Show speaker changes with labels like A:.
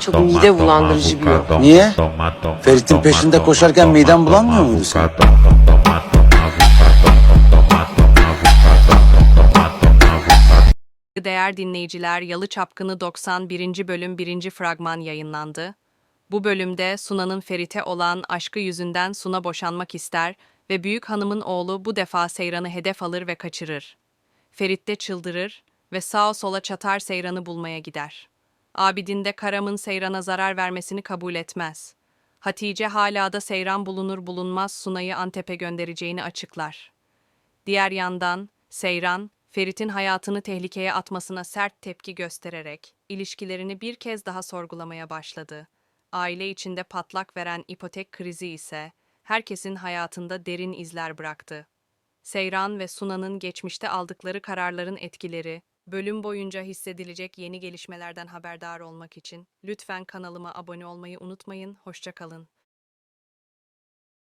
A: Çok mide bulandırıcı bir yol.
B: Niye? Ferit'in peşinde koşarken miden bulanmıyor muydu senin?
C: Değer dinleyiciler Yalı Çapkını 91. bölüm 1. fragman yayınlandı. Bu bölümde Suna'nın Ferit'e olan aşkı yüzünden Suna boşanmak ister ve büyük hanımın oğlu bu defa Seyran'ı hedef alır ve kaçırır. Ferit de çıldırır ve sağa sola çatar Seyran'ı bulmaya gider. Abidin de Karam'ın Seyran'a zarar vermesini kabul etmez. Hatice hala da Seyran bulunur bulunmaz Suna'yı Antep'e göndereceğini açıklar. Diğer yandan Seyran, Ferit'in hayatını tehlikeye atmasına sert tepki göstererek ilişkilerini bir kez daha sorgulamaya başladı. Aile içinde patlak veren ipotek krizi ise herkesin hayatında derin izler bıraktı. Seyran ve Suna'nın geçmişte aldıkları kararların etkileri, bölüm boyunca hissedilecek yeni gelişmelerden haberdar olmak için lütfen kanalıma abone olmayı unutmayın. Hoşçakalın.